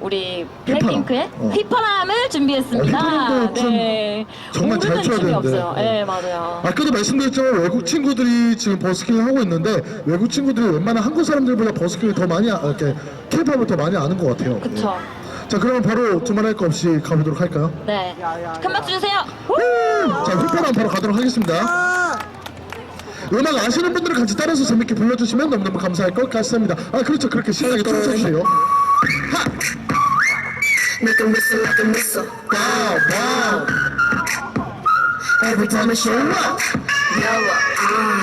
우리. 블랙핑크의 어. 휘파람을 준비했습니다. 어, 휘파람도 좀 네. 정말 잘 모르는 춤이 되는데. 없어요. 네, 맞아요. 아까도 말씀드렸지만 외국 친구들이 지금 버스킹을 하고 있는데 외국 친구들이 웬만한 한국 사람들보다 버스킹을 더 많이 아, 이렇게 케이팝을 더 많이 아는 것 같아요. 그쵸. 자 그러면 바로 두말할 거 없이 가보도록 할까요? 네. 큰 박수 주세요. 자 휘파람 바로 가도록 하겠습니다. 음악 아시는 분들은 같이 따라서 재밌게 불러주시면 너무너무 감사할 것 같습니다. 아 그렇죠 그렇게 신나게 춤춰주세요. 하! Make a whistle like a missile. 와우 와우 Every time I show up, up. Uh.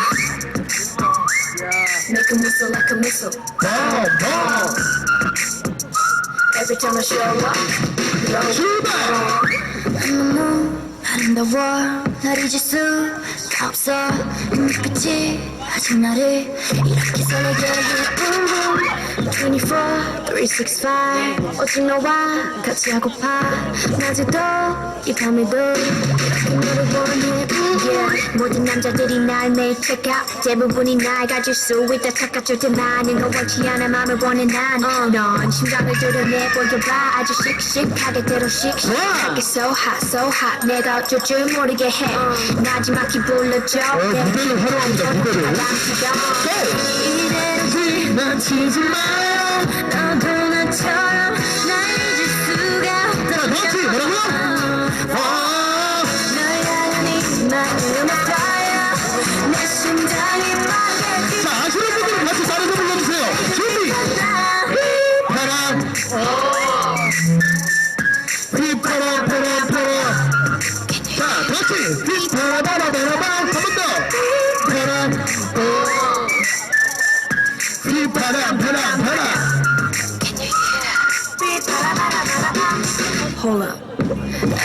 Make a whistle like a missile. 와우 와우 Every time I show up! 너무 아름다워 날 잊을 수가 없어 눈빛이 아직 나를 이렇게 설레게 해 boom 24, 365 오직 너와 같이 하고파. 낮에도 이 밤에도 이렇게 너를 원해. Yeah. 모든 남자들이 날 매일 check out. 대부분이 날 가질 수 있다 착각줄 때 나는 너 원치 않아 맘을 원해. 난넌 심장을 드러내 보여봐. 아주 씩씩하게 대로 씩씩하게 so hot so hot. 내가 어쩔 줄 모르게 해. 나지막 히 불러줘. 어, 무대를 활용합니다, 무대를. 지나치지 마요 너도 나처럼 날 잊을 수가 자 같이 뭐라고요? 없다 와널 향한 이 마음은 fire 내 심장이 자 아시는 분들은 같이 따라서 불러주세요 준비 휘파람 휘파람 파람 파람 자 같이 휘파람 파람 파람 휘파람 파람 파람 Hold up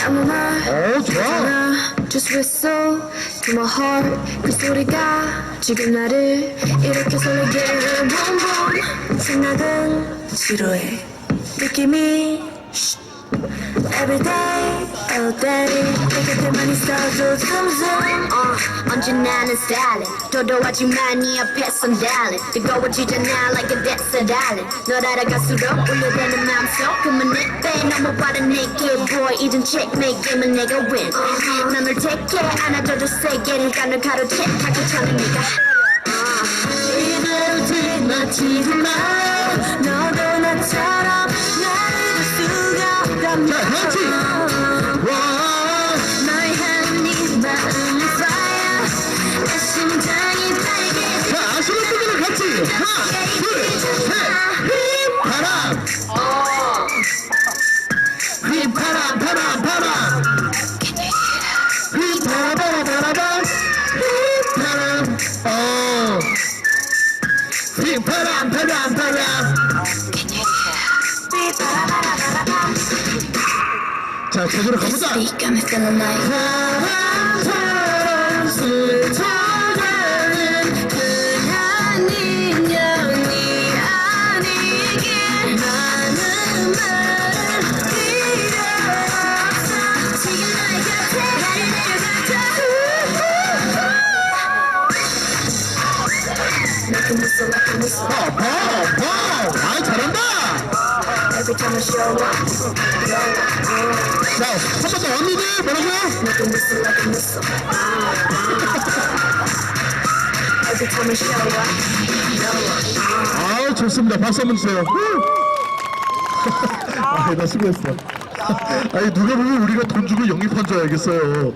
아무 말오 좋아 나 Just whistle to my heart 그 소리가 지금 나를 이렇게 설레게 해 Boom boom 생각은 지루해 느낌이 Every day, day 내 곁에만 있어도 zoom zoom uh, 언제나 는 stylin 도도하지만 네 앞에선 darling 뜨거워지잖아 like a desert island 널 알아갈수록 울려대는 맘속 그만해 빼. 너무 빠른 내게 boy 이젠 checkmate 게임은 내가 win. uh, 난널 택해 안아줘도 세게 내가 널 가로채 하기 전에 네가. uh, 이대로 지나치 휘파람 휘파람 파람 파람 휘파람 파람 파람 휘파람 어 휘파람 파람 파람 자, 제대로 가보자 Every time I show up 자, 한 번 더 언니들 뭐라고요? Make a whistle like a missile Every time I show up 아 좋습니다. 박수 한번 주세요. 아, 나 수고했어. 아니 누가 보면 우리가 돈 주고 영입한 줄 알겠어요.